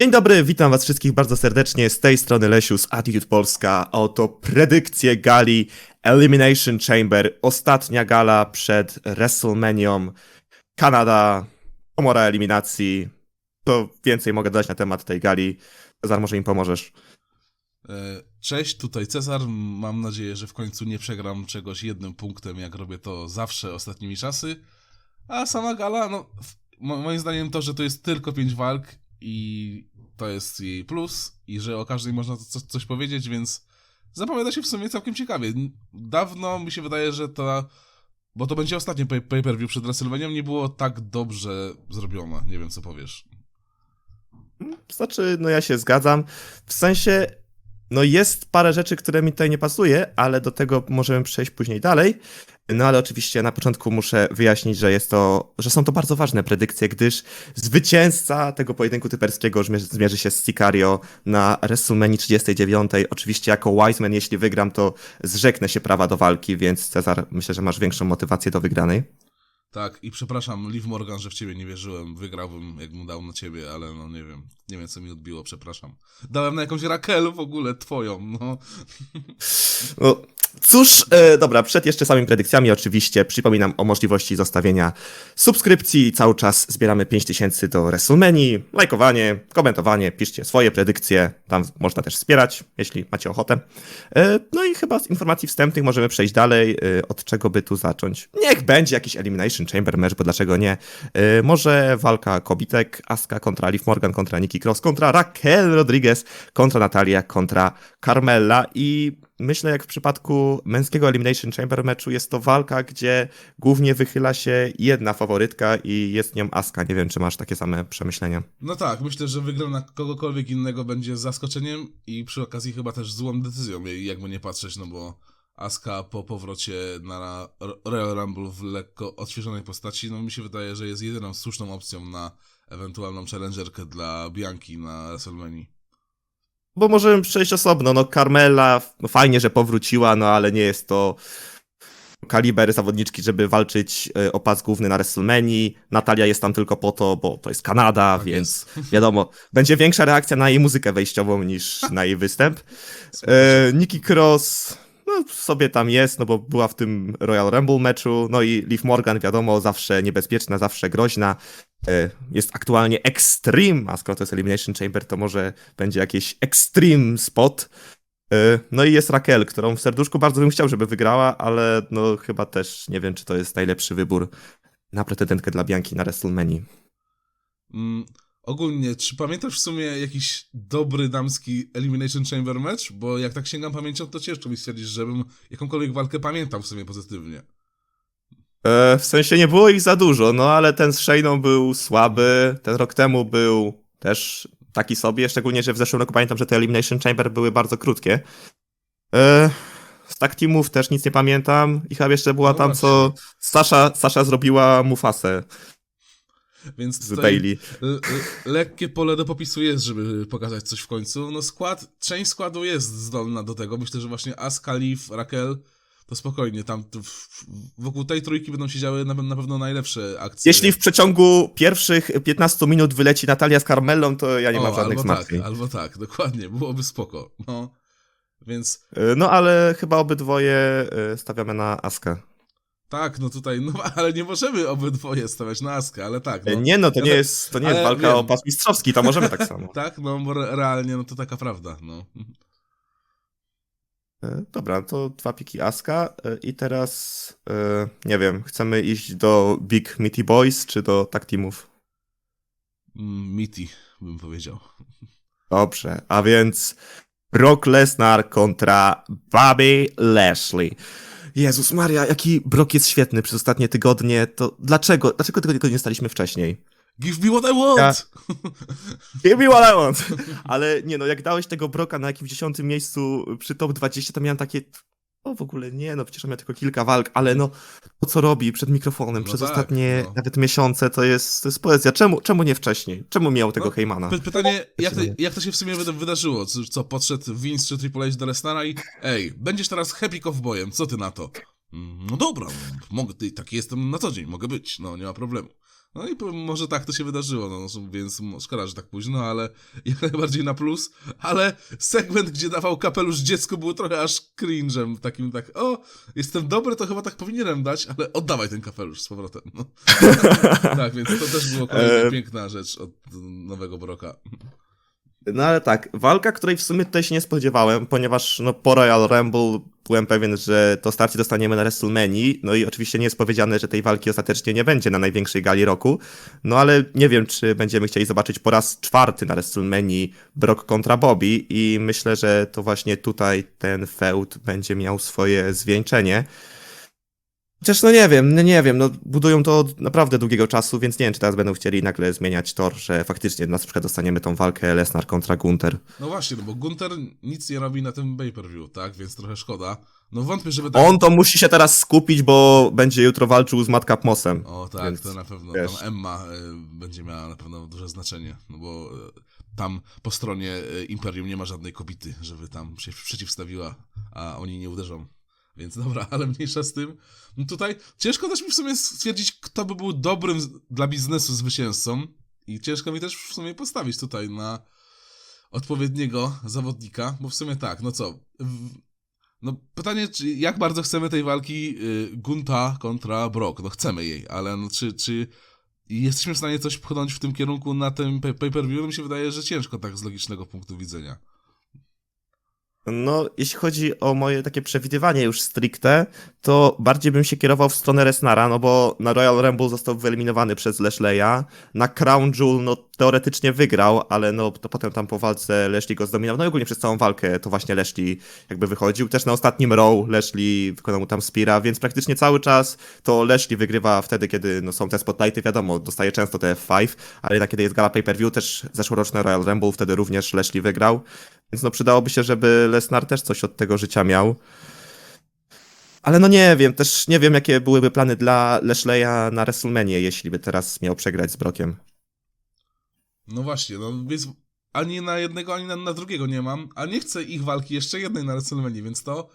Dzień dobry, witam was wszystkich bardzo serdecznie. Z tej strony Lesiu z Attitude Polska. Oto predykcje gali Elimination Chamber. Ostatnia gala przed WrestleManią. Kanada, komora eliminacji. To więcej mogę dodać na temat tej gali. Cezar, może im pomożesz. E, Cześć, tutaj Cezar. Mam nadzieję, że w końcu nie przegram czegoś jednym punktem, jak robię to zawsze ostatnimi czasy. A sama gala, no, moim zdaniem to, że to jest tylko pięć walk i to jest jej plus i że o każdej można co, coś powiedzieć, więc zapowiada się w sumie całkiem ciekawie. Dawno mi się wydaje, że to, bo to będzie ostatnie pay- pay-per-view przed WrestleMania, nie było tak dobrze zrobione. Nie wiem, co powiesz. Znaczy, no ja się zgadzam. W sensie, no jest parę rzeczy, które mi tutaj nie pasuje, ale do tego możemy przejść później dalej. No ale oczywiście na początku muszę wyjaśnić, że jest to, że są to bardzo ważne predykcje, gdyż zwycięzca tego pojedynku typerskiego zmierzy, się z Sicario na WrestleMania 39. Oczywiście jako Wiseman, jeśli wygram, to zrzeknę się prawa do walki, więc Cezar, myślę, że masz większą motywację do wygranej. Tak, i przepraszam, Liv Morgan, że w ciebie nie wierzyłem. Wygrałbym, jakbym dał na ciebie, ale no nie wiem. Nie wiem, co mi odbiło, przepraszam. Dałem na jakąś Raquel w ogóle, twoją, no. No, cóż, e, dobra, przed jeszcze samymi predykcjami oczywiście przypominam o możliwości zostawienia subskrypcji. Cały czas zbieramy 5000 do WrestleMania. Lajkowanie, komentowanie, piszcie swoje predykcje. Tam można też wspierać, jeśli macie ochotę. E, no i chyba z informacji wstępnych możemy przejść dalej. E, od czego by tu zacząć? Niech będzie jakiś Elimination Chamber match, bo dlaczego nie? E, może walka kobitek, Asuka kontra Liv Morgan, kontra Nikki Cross, kontra Raquel Rodriguez, kontra Natalia, kontra Carmella i myślę, jak w przypadku męskiego Elimination Chamber meczu, jest to walka, gdzie głównie wychyla się jedna faworytka i jest nią Asuka. Nie wiem, czy masz takie same przemyślenia. No tak, myślę, że wygra na kogokolwiek innego będzie zaskoczeniem i przy okazji chyba też złą decyzją, jakby nie patrzeć, no bo Aska po powrocie na Royal Rumble w lekko odświeżonej postaci, no mi się wydaje, że jest jedyną słuszną opcją na ewentualną challengerkę dla Bianki na WrestleMania. Bo możemy przejść osobno. No, Carmella, no fajnie, że powróciła, no ale nie jest to kaliber zawodniczki, żeby walczyć e, o pas główny na WrestleMania. Natalia jest tam tylko po to, bo to jest Kanada, Tak więc wiadomo, będzie większa reakcja na jej muzykę wejściową niż na jej występ. E, Nikki Cross no, sobie tam jest, no bo była w tym Royal Rumble meczu, no i Liv Morgan, wiadomo, zawsze niebezpieczna, zawsze groźna. E, Jest aktualnie Extreme, a skoro to jest Elimination Chamber, to może będzie jakiś Extreme spot. E, No i jest Raquel, którą w serduszku bardzo bym chciał, żeby wygrała, ale no chyba też nie wiem, czy to jest najlepszy wybór na pretendentkę dla Bianki na WrestleMania. Mm, ogólnie, czy pamiętasz w sumie jakiś dobry damski Elimination Chamber match? Bo jak tak sięgam pamięcią, to ciężko mi stwierdzić, żebym jakąkolwiek walkę pamiętał w sumie pozytywnie. E, W sensie nie było ich za dużo, no ale ten z Shayną był słaby, ten rok temu był też taki sobie, szczególnie, że w zeszłym roku pamiętam, że te Elimination Chamber były bardzo krótkie. E, Z tak teamów też nic nie pamiętam i chyba jeszcze była No tam, co Sasha, Sasha zrobiła Mufasę Więc z Bailey. lekkie pole do popisu jest, żeby pokazać coś w końcu. No skład, część składu jest zdolna do tego. Myślę, że właśnie Asuka, Liv, Raquel, to spokojnie, tam wokół tej trójki będą się działy na, na pewno najlepsze akcje. Jeśli w przeciągu pierwszych 15 minut wyleci Natalia z Carmellą, to ja nie mam O, żadnych albo tak, zmartwień. albo tak, dokładnie, byłoby spoko. No, więc E, No ale chyba obydwoje e, stawiamy na Askę. Tak, no tutaj, no ale nie możemy obydwoje stawiać na Askę, ale tak. No. Nie no, to nie jest, to nie jest ale walka wiem. o pas mistrzowski, to możemy tak samo. Tak, no bo re- realnie, no to taka prawda, no. E, Dobra, to dwa piki Aska e, i teraz e, nie wiem, chcemy iść do Big Meaty Boys czy do tag teamów? Mm, bym powiedział. Dobrze, a więc Brock Lesnar kontra Bobby Lashley. Jezus Maria, jaki Brock jest świetny przez ostatnie tygodnie, to dlaczego, dlaczego tego nie staliśmy wcześniej? Give me what I want! Give me what I want! Ale nie no, jak dałeś tego Broka na jakimś dziesiątym miejscu przy top 20, to miałem takie, o w ogóle nie, no przecież on miał tylko kilka walk, ale no to co robi przed mikrofonem No przez tak, ostatnie no. nawet miesiące, to jest, to jest poezja. Czemu, czemu nie wcześniej? Czemu miał tego No, Heymana? Py- Pytanie, jak to, jak to się w sumie wyda- wydarzyło? Co, co podszedł Vince czy Triple H do Lesnara i ej, będziesz teraz happy cowboyem, co ty na to? "Mm, No dobra, mogę, ty, taki jestem na co dzień, mogę być, no nie ma problemu. No i może tak to się wydarzyło, no, no, więc szkoda, że tak późno, ale jak najbardziej na plus. Ale segment, gdzie dawał kapelusz dziecku był trochę aż cringe'em, takim tak, o, jestem dobry, to chyba tak powinienem dać, ale oddawaj ten kapelusz z powrotem. No. tak, więc to też było kolejna E, piękna rzecz od nowego Broka. No ale tak, walka, której w sumie tutaj się nie spodziewałem, ponieważ no, po Royal Rumble byłem pewien, że to starcie dostaniemy na WrestleMania, no i oczywiście nie jest powiedziane, że tej walki ostatecznie nie będzie na największej gali roku, no ale nie wiem, czy będziemy chcieli zobaczyć po raz czwarty na WrestleMania Brock kontra Bobby i myślę, że to właśnie tutaj ten feud będzie miał swoje zwieńczenie. Chociaż no nie wiem, no nie wiem, no budują to od naprawdę długiego czasu, więc nie wiem, czy teraz będą chcieli nagle zmieniać tor, że faktycznie na przykład dostaniemy tą walkę Lesnar kontra Gunter. No właśnie, no bo Gunter nic nie robi na tym pay-per-view, tak, więc trochę szkoda. No wątpię, żeby tak... On to musi się teraz skupić, bo będzie jutro walczył z Madcap Mossem. O tak, Więc, to na pewno. wiesz. Tam Emma y, będzie miała na pewno duże znaczenie, no bo y, tam po stronie y, Imperium nie ma żadnej kobiety, żeby tam się przeciwstawiła, a oni nie uderzą. Więc dobra, ale mniejsza z tym. No tutaj ciężko też mi w sumie stwierdzić, kto by był dobrym dla biznesu zwycięzcą. I ciężko mi też w sumie postawić tutaj na odpowiedniego zawodnika, bo w sumie tak, no co. W, no pytanie, czy, jak bardzo chcemy tej walki y, Gunta kontra Brock? No chcemy jej, ale no, czy, czy jesteśmy w stanie coś pchnąć w tym kierunku na tym pay- pay-per-view? No mi się wydaje, że ciężko tak z logicznego punktu widzenia. No, jeśli chodzi o moje takie przewidywanie już stricte, to bardziej bym się kierował w stronę Resnara, no bo na Royal Rumble został wyeliminowany przez Lashley'a. Na Crown Jewel, no teoretycznie wygrał, ale no to potem tam po walce Lashley go zdominował. No i ogólnie przez całą walkę to właśnie Lashley jakby wychodził. Też na ostatnim Raw Lashley wykonał mu tam Spira, więc praktycznie cały czas to Lashley wygrywa wtedy, kiedy no, są te spotlighty, wiadomo, dostaje często te F5, ale jednak kiedy jest gala pay-per-view, też zeszłoroczne Royal Rumble, wtedy również Lashley wygrał. Więc no przydałoby się, żeby Lesnar też coś od tego życia miał. Ale no nie wiem, też nie wiem, jakie byłyby plany dla Lashley'a na WrestleMania, jeśli by teraz miał przegrać z Brockiem. No właśnie, no więc ani na jednego, ani na, na drugiego nie mam, a nie chcę ich walki jeszcze jednej na WrestleMania, więc to,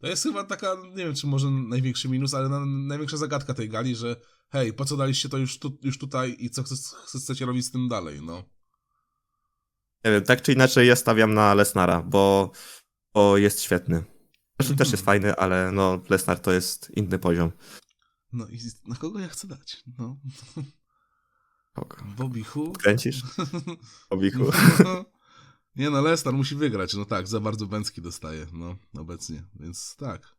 to jest chyba taka, nie wiem czy może największy minus, ale na, największa zagadka tej gali, że hej, po co daliście to już, tu, już tutaj i co chce- chcecie robić z tym dalej, no. Nie wiem, tak czy inaczej ja stawiam na Lesnara, bo, bo jest świetny. Zresztą też jest fajny, ale no Lesnar to jest inny poziom. No i na kogo ja chcę dać? No, Spoko. Bobby Hu? Kręcisz? Obiku. Nie no, Lesnar musi wygrać, no tak, za bardzo Bęcki dostaje, no, obecnie, więc tak.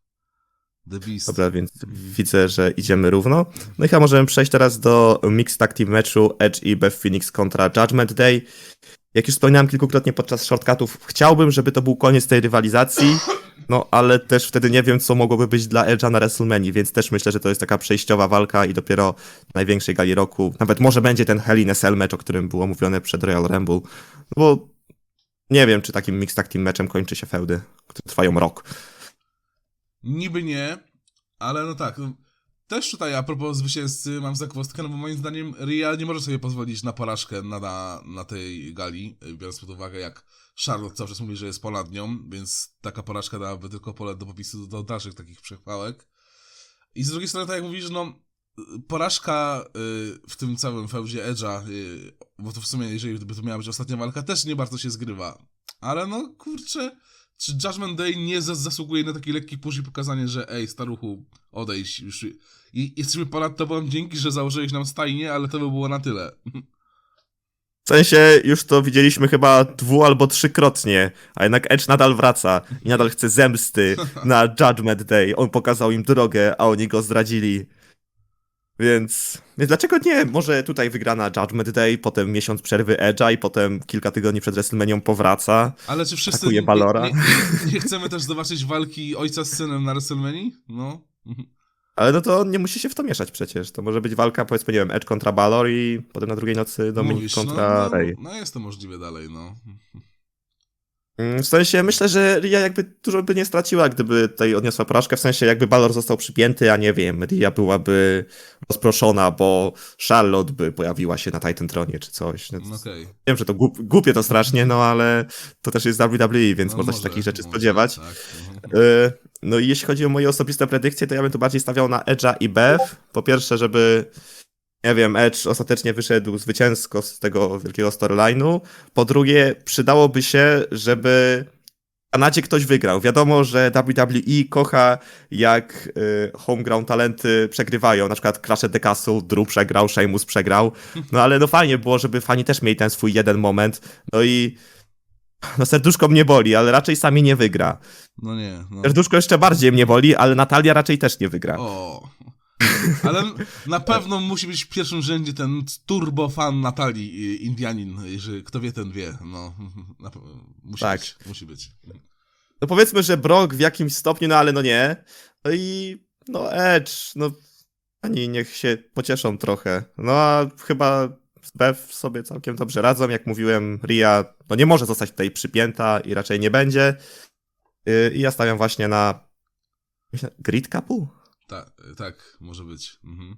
The Beast. Dobra, więc widzę, że idziemy równo. No i chyba możemy przejść teraz do Mixed Team meczu Edge i Beth Phoenix kontra Judgment Day. Jak już wspominałem kilkukrotnie podczas shortcutów, chciałbym, żeby to był koniec tej rywalizacji, no ale też wtedy nie wiem, co mogłoby być dla Edge'a na WrestleMania, więc też myślę, że to jest taka przejściowa walka i dopiero na największej gali roku, nawet może będzie ten Hell in a Cell mecz, o którym było mówione przed Royal Rumble, no bo nie wiem, czy takim Mixed Tag Team meczem kończy się feudy, które trwają rok. Niby nie, ale no tak. no, Też tutaj a propos zwycięzcy mam zagwozdkę, no bo moim zdaniem Ria nie może sobie pozwolić na porażkę na, na, na tej gali, y, biorąc pod uwagę jak Charlotte cały czas mówi, że jest ponad nią, więc taka porażka dałaby tylko pole do popisu do dalszych takich przechwałek. I z drugiej strony, tak jak mówisz, no porażka y, w tym całym feudzie Edge'a, y, bo to w sumie, jeżeli by to miała być ostatnia walka, też nie bardzo się zgrywa. Ale no, kurczę, czy Judgment Day nie zas- zasługuje na taki lekki push i pokazanie, że ej, staruchu, odejdź już. I jesteśmy ponad tobą dzięki, że założyłeś nam stajnię, ale to by było na tyle. W sensie już to widzieliśmy chyba dwu albo trzykrotnie, a jednak Edge nadal wraca i nadal chce zemsty na Judgment Day. On pokazał im drogę, a oni go zdradzili. Więc, więc dlaczego nie? Może tutaj wygra na Judgment Day, potem miesiąc przerwy Edge'a i potem kilka tygodni przed WrestleManią powraca. Ale czy wszyscy nie, nie, nie, nie chcemy też zobaczyć walki ojca z synem na WrestleMania? No. Ale no to nie musi się w to mieszać przecież. To może być walka, powiedzmy, nie wiem, Edge kontra Balor i potem na drugiej nocy Dominik Mówisz, kontra no, no, Rey. no jest to możliwe dalej, no. Mm, W sensie myślę, że Ria jakby dużo by nie straciła, gdyby tutaj odniosła porażkę. W sensie jakby Balor został przypięty, a nie wiem, Ria byłaby rozproszona, bo Charlotte by pojawiła się na Titan Tronie czy coś. No, No Okej. Wiem, że to głup, głupie to strasznie, no ale to też jest WWE, więc No można się może, takich rzeczy może, spodziewać. Tak. Y, No i jeśli chodzi o moje osobiste predykcje, to ja bym tu bardziej stawiał na Edge'a i Beth. Po pierwsze, żeby nie wiem, Edge ostatecznie wyszedł zwycięsko z tego wielkiego storyline'u. Po drugie, przydałoby się, żeby w Kanadzie ktoś wygrał. Wiadomo, że WWE kocha jak y, homegrown talenty przegrywają. Na przykład Clash at the Castle, Drew przegrał, Sheamus przegrał. No ale no fajnie było, żeby fani też mieli ten swój jeden moment. No i no serduszko mnie boli, ale raczej sami nie wygra. No nie, no. Serduszko jeszcze bardziej mnie boli, ale Natalia raczej też nie wygra. O. Ale na pewno musi być w pierwszym rzędzie ten turbo fan Natalii, y, Indianin, że kto wie, ten wie. No, na, musi Tak. być, musi być. No powiedzmy, że Brock w jakimś stopniu, no ale no nie. No i no Edge, no oni niech się pocieszą trochę. No a chyba Bev sobie całkiem dobrze radzą. Jak mówiłem, Ria no nie może zostać tutaj przypięta i raczej nie będzie. Yy, I ja stawiam właśnie na myślę, Grid Couple? Tak, tak, może być. Mhm.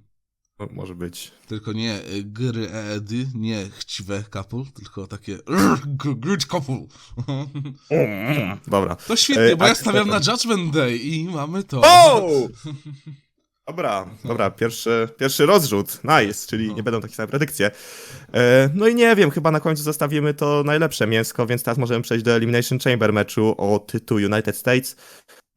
Mo- Może być. Tylko nie y, gry eedy, nie chciwe couple, tylko takie g- good couple. Dobra. To świetnie, bo ja a- stawiam na Judgment Day i mamy to. O! Dobra, dobra, pierwszy, pierwszy rozrzut, nice, czyli nie będą takie same predykcje. E, no i nie wiem, chyba na końcu zostawimy to najlepsze mięsko, więc teraz możemy przejść do Elimination Chamber meczu o tytuł United States.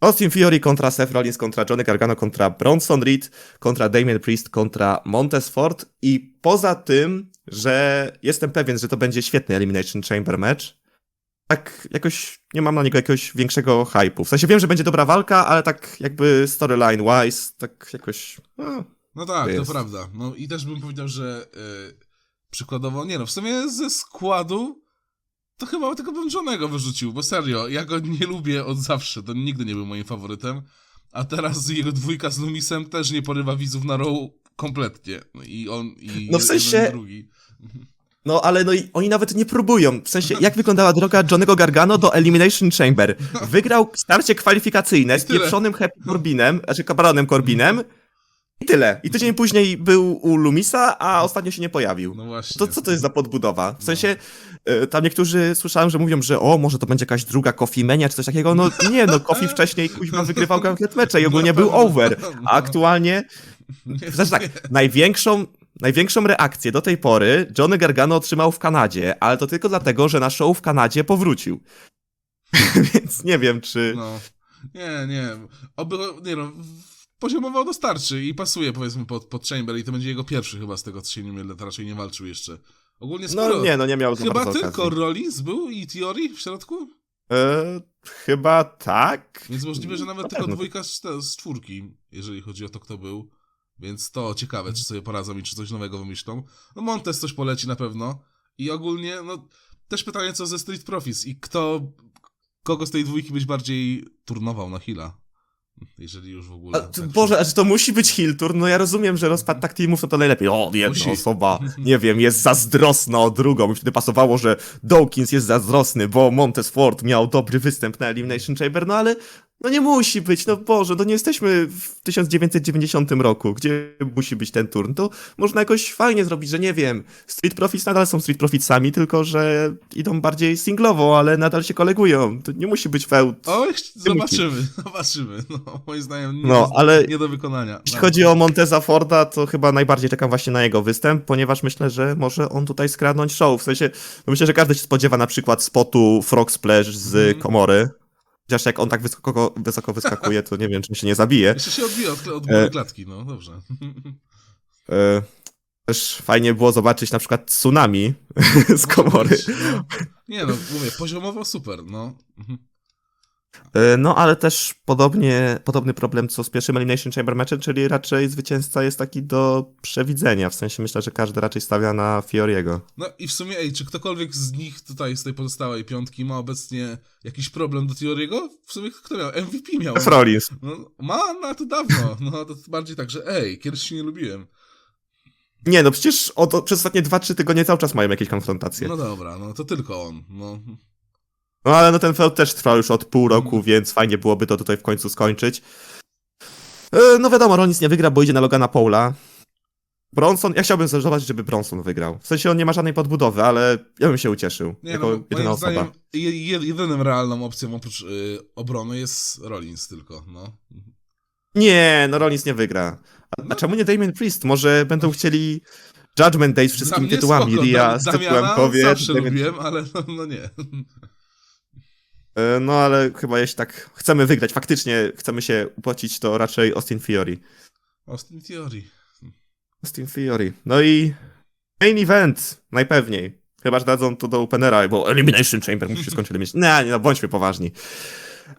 Austin Fury kontra Seth Rollins, kontra Johnny Gargano, kontra Bronson Reed, kontra Damian Priest, kontra Montez Ford i poza tym, że jestem pewien, że to będzie świetny Elimination Chamber mecz, tak jakoś nie mam na niego jakiegoś większego hype'u. W sensie wiem, że będzie dobra walka, ale tak jakby storyline wise, tak jakoś. No, No tak, to, jest. prawda. No i też bym powiedział, że y, przykładowo, nie no, w sumie ze składu to chyba tylko bym Johnego wyrzucił, bo serio, ja go nie lubię od zawsze, to nigdy nie był moim faworytem, a teraz jego dwójka z Lumisem też nie porywa widzów na row kompletnie. No I on, i No w sensie- drugi. No ale no i oni nawet nie próbują. W sensie, jak wyglądała droga Johnego Gargano do Elimination Chamber? Wygrał starcie kwalifikacyjne z pieprzonym Happy Corbinem, znaczy Baronem Corbinem. I tyle. I tydzień później był u Lumisa, a ostatnio się nie pojawił. No właśnie. To co to jest za podbudowa? W sensie, y, tam niektórzy słyszałem, że mówią, że o, może to będzie jakaś druga Coffee Mania czy coś takiego. No nie, no Coffee wcześniej kuźma wygrywał gauntlet mecze i ogólnie był over. A aktualnie, Nie, znaczy tak, największą, największą reakcję do tej pory Johnny Gargano otrzymał w Kanadzie, ale to tylko dlatego, że na show w Kanadzie powrócił. Więc nie wiem, czy... No. Nie, nie. Oby, nie no, poziomowo dostarczy i pasuje powiedzmy pod, pod Chamber i to będzie jego pierwszy chyba z tego co się nie mylę, to raczej nie walczył jeszcze. Ogólnie sporo. No nie, no nie miał Chyba tylko okazji. Rollins był i Theory w środku? E, chyba tak. Więc możliwe, że nawet Na tylko dwójka z, z czwórki, jeżeli chodzi o to, kto był. Więc to ciekawe, czy sobie poradzą i czy coś nowego wymyślą. No Montes coś poleci na pewno. I ogólnie, no też pytanie co ze Street Profits i kto, kogo z tej dwójki być bardziej turnował na Hila. Jeżeli już w ogóle. A, tak Boże, a czy to musi być heel turn? No ja rozumiem, że rozpad tak teamów to, to najlepiej. O, jedna Musi. osoba, nie wiem, jest zazdrosna o drugą. I wtedy pasowało, że Dawkins jest zazdrosny, bo Montez Ford miał dobry występ na Elimination Chamber, no ale no nie musi być, no Boże, no nie jesteśmy w 1990 roku, gdzie musi być ten turn. To można jakoś fajnie zrobić, że nie wiem, Street Profits nadal są Street Profitsami, tylko że idą bardziej singlowo, ale nadal się kolegują. To nie musi być feud. Oj, zobaczymy, zobaczymy. No, moim zdaniem nie, No, ale nie do wykonania. Jeśli chodzi o Monteza Forda, to chyba najbardziej czekam właśnie na jego występ, ponieważ myślę, że może on tutaj skradnąć show. W sensie, no myślę, że każdy się spodziewa na przykład spotu Frog Splash z Mhm. Komory. Chociaż jak on tak wysoko, wysoko wyskakuje, to nie wiem, czy się nie zabije. Jeszcze się odbija od, od E. góry klatki, no dobrze. E, Też fajnie było zobaczyć na przykład tsunami z Komory. No. Nie no, mówię, poziomowo super, no. E, No, ale też podobnie, podobny problem co z pierwszym Elimination Chamber meczem, czyli raczej zwycięzca jest taki do przewidzenia. W sensie myślę, że każdy raczej stawia na Fioriego. No i w sumie, ej, czy ktokolwiek z nich tutaj, z tej pozostałej piątki ma obecnie jakiś problem do Theory'ego? W sumie kto miał? MVP miał. Seth Rollins. No, ma, na to dawno. No to bardziej tak, że ej, kiedyś się nie lubiłem. Nie, no przecież od, przez ostatnie 2-3 tygodnie cały czas mają jakieś konfrontacje. No No, dobra, no to tylko on. No. Ale no ten feud też trwał już od pół roku, więc fajnie byłoby to tutaj w końcu skończyć. E, No wiadomo, Rollins nie wygra, bo idzie na Logana Paula. Bronson, ja chciałbym zobaczyć, żeby Bronson wygrał. W sensie on nie ma żadnej podbudowy, ale ja bym się ucieszył. Nie jako no, jedyna osoba. zdaniem je, je, jedyną realną opcją oprócz y, obrony jest Rollins tylko, no. Nie, no Rollins nie wygra. A, a czemu nie Damien Priest? Może będą chcieli Judgment Day z wszystkimi tytułami. spoko, Ria Dam- z tytułem Damiana powie. zawsze Damien- lubiłem, ale no, no nie. E, No ale chyba jeśli tak chcemy wygrać, faktycznie chcemy się upłacić, to raczej Austin Theory. Austin Theory. Austin Theory. No i main event, najpewniej. Chyba, że dadzą to do openera, bo Elimination Chamber musi się skończyć. Nie, nie, no bądźmy poważni.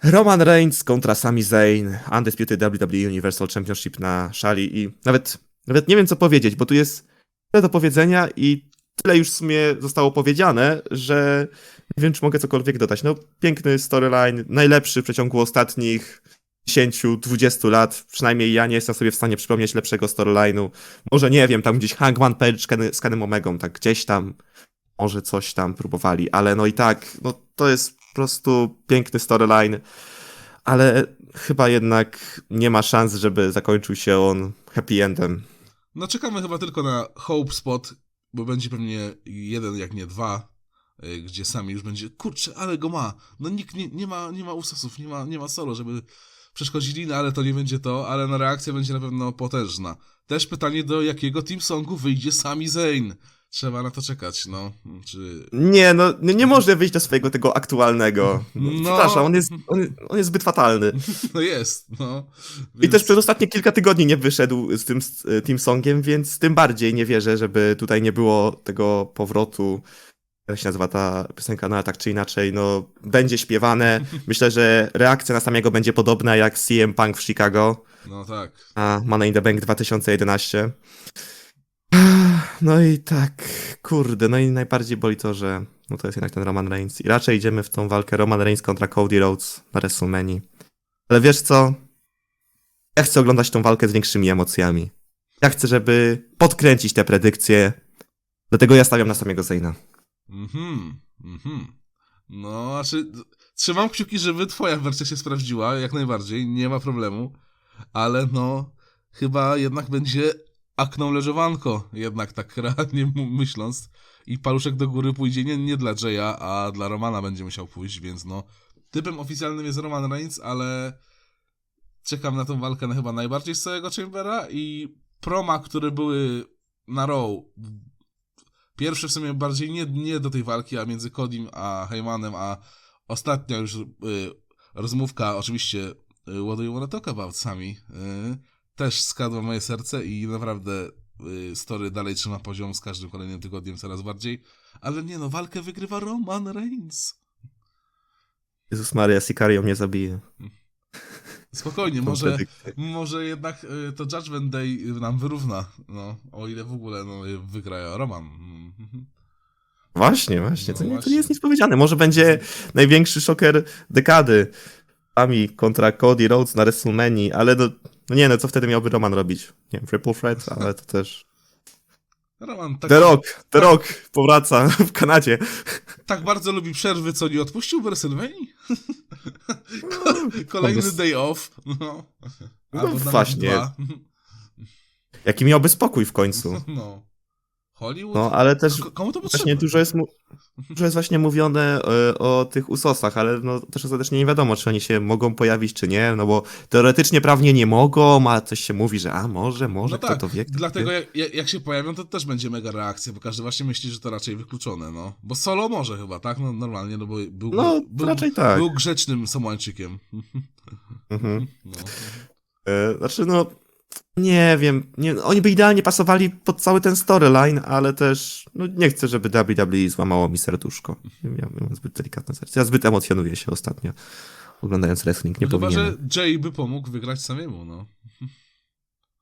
Roman Reigns kontra Sami Zayn, Undisputed WWE Universal Championship na szali i nawet, nawet nie wiem co powiedzieć, bo tu jest tyle do powiedzenia i tyle już w sumie zostało powiedziane, że nie wiem, czy mogę cokolwiek dodać. No, piękny storyline, najlepszy w przeciągu ostatnich 10-20 lat. Przynajmniej ja nie jestem sobie w stanie przypomnieć lepszego storyline'u. Może nie wiem, tam gdzieś Hangman Page z Ken- z Kenem Omegą, tak gdzieś tam może coś tam próbowali, ale no i tak, no to jest po prostu piękny storyline, ale chyba jednak nie ma szans, żeby zakończył się on happy endem. No czekamy chyba tylko na Hope Spot, bo będzie pewnie jeden, jak nie dwa, gdzie sami już będzie, kurczę, ale go ma. No nikt nie, nie ma, nie ma usosów, nie ma, nie ma solo, żeby przeszkodzili, no ale to nie będzie to, ale no reakcja będzie na pewno potężna. Też pytanie, do jakiego team songu wyjdzie sami Zayn. Trzeba na to czekać, no. Czy... Nie, no nie, nie może wyjść do swojego tego aktualnego. No, No. Przepraszam, on jest, on, on jest zbyt fatalny. No jest, no. I Więc- też przez ostatnie kilka tygodni nie wyszedł z tym z, e, Team Songiem, więc tym bardziej nie wierzę, żeby tutaj nie było tego powrotu. Jak się nazywa ta piosenka, no ale tak czy inaczej, no będzie śpiewane. Myślę, że reakcja na samego będzie podobna jak CM Punk w Chicago No tak. na Money in the Bank 2011. No i tak, kurde, no i najbardziej boli to, że no to jest jednak ten Roman Reigns. I raczej idziemy w tą walkę Roman Reigns kontra Cody Rhodes na WrestleMania. Ale wiesz co? Ja chcę oglądać tą walkę z większymi emocjami. Ja chcę, żeby podkręcić te predykcje. Dlatego ja stawiam na samego Zayna. Mhm, mhm. No, znaczy, trzymam kciuki, żeby twoja wersja się sprawdziła, jak najbardziej, nie ma problemu, ale no, chyba jednak będzie acknowledge'owanko, jednak tak realnie myśląc, i paluszek do góry pójdzie nie, nie dla Jaya, a dla Romana będzie musiał pójść, więc no, typem oficjalnym jest Roman Reigns, ale czekam na tą walkę na chyba najbardziej z całego Chambera i proma, które były na Raw Pierwsze w sumie bardziej nie, nie do tej walki, a między Kodim a Heymanem, a ostatnia już y, rozmówka, oczywiście y, What do you wanna talk about sami, y, też skadła moje serce i naprawdę y, story dalej trzyma poziom z każdym kolejnym tygodniem coraz bardziej. Ale nie no, walkę wygrywa Roman Reigns. Jezus Maria, Sicario mnie zabije. Spokojnie, może, może jednak y, to Judgment Day nam wyrówna, no, o ile w ogóle no, wygra Roman. Właśnie, właśnie. No To, nie, to właśnie. nie jest nic powiedziane. Może będzie największy szoker dekady. Ami kontra Cody Rhodes na WrestleMania, ale no, no nie no, co wtedy miałby Roman robić? Nie wiem, Triple Threat, ale to też... Roman tak The Rock, The Rock powraca w Kanadzie. tak bardzo lubi przerwy, co nie odpuścił w WrestleMania? Kolejny day off. No. No właśnie. dwa. Jaki miałby spokój w końcu. No. Hollywood? No, ale też K- Komu to potrzebne? dużo jest, dużo jest właśnie mówione e, o tych usosach, ale no, też ostatecznie nie wiadomo, czy oni się mogą pojawić, czy nie, no bo teoretycznie prawnie nie mogą, a coś się mówi, że a może, może, No kto tak, to wie. kto dlatego jak, jak- się pojawią, to też będzie mega reakcja, bo każdy właśnie myśli, że to raczej wykluczone, no. Bo solo może chyba, tak? No normalnie, no bo był, No, był, raczej tak. był grzecznym Samoańczykiem. Mhm. No. E, Znaczy, no, nie wiem. Nie, oni by idealnie pasowali pod cały ten storyline, ale też no, nie chcę, żeby WWE złamało mi serduszko. Ja mam zbyt delikatne serce. Ja zbyt emocjonuję się ostatnio, oglądając wrestling. Nie No chyba, że Jay by pomógł wygrać samemu, no.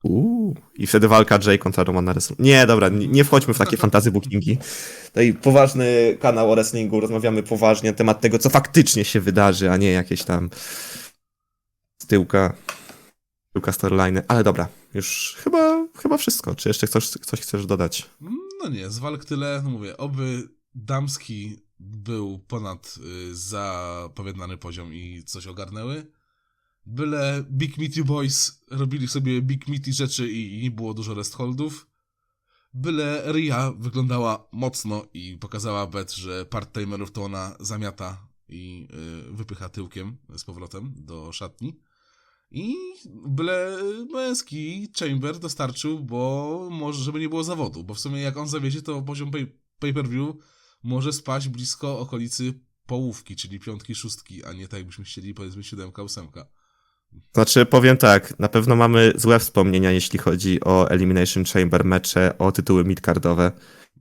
Uuu. I wtedy walka Jay kontra Romana Wrestling. Nie, dobra, nie, nie wchodźmy w takie fantazy bookingi. Tutaj poważny kanał o wrestlingu, rozmawiamy poważnie na temat tego, co faktycznie się wydarzy, a nie jakieś tam tyłka, tyłka storyline. Ale dobra, już chyba, chyba wszystko. Czy jeszcze coś, coś chcesz dodać? No nie, z walk tyle, no mówię, oby damski był ponad y, zapowiadany poziom i coś ogarnęły. Byle Big Meaty Boys robili sobie Big Meaty rzeczy i nie było dużo rest holdów. Byle Ria wyglądała mocno i pokazała Bet, że part-timerów to ona zamiata i y, wypycha tyłkiem z powrotem do szatni. I byle męski Chamber dostarczył, bo może, żeby nie było zawodu, bo w sumie jak on zawiezie, to poziom pay, pay-per-view może spaść blisko okolicy połówki, czyli piątki, szóstki, a nie tak jakbyśmy chcieli powiedzmy siódemka, ósemka. Znaczy, powiem tak, na pewno mamy złe wspomnienia, jeśli chodzi o Elimination Chamber mecze, o tytuły midcardowe.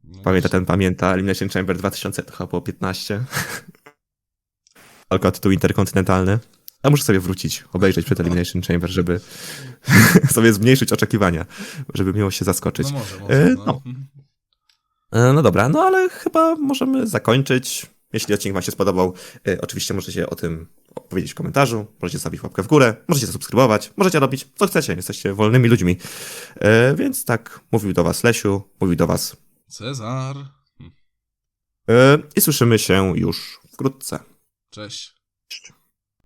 No Pamięta ten, pamięta. Elimination Chamber 2000 to chyba było 15. Tylko tytuł interkontynentalny. A muszę sobie wrócić, obejrzeć przed Elimination Chamber, żeby sobie zmniejszyć oczekiwania, żeby miło się zaskoczyć. No może, może. E, No. no. E, No dobra, no ale chyba możemy zakończyć. Jeśli odcinek Wam się spodobał, e, oczywiście możecie o tym powiedzieć w komentarzu, możecie zostawić łapkę w górę, możecie zasubskrybować, możecie robić co chcecie, jesteście wolnymi ludźmi. Więc tak, mówił do Was Lesiu, mówił do Was Cezar. i słyszymy się już wkrótce. Cześć.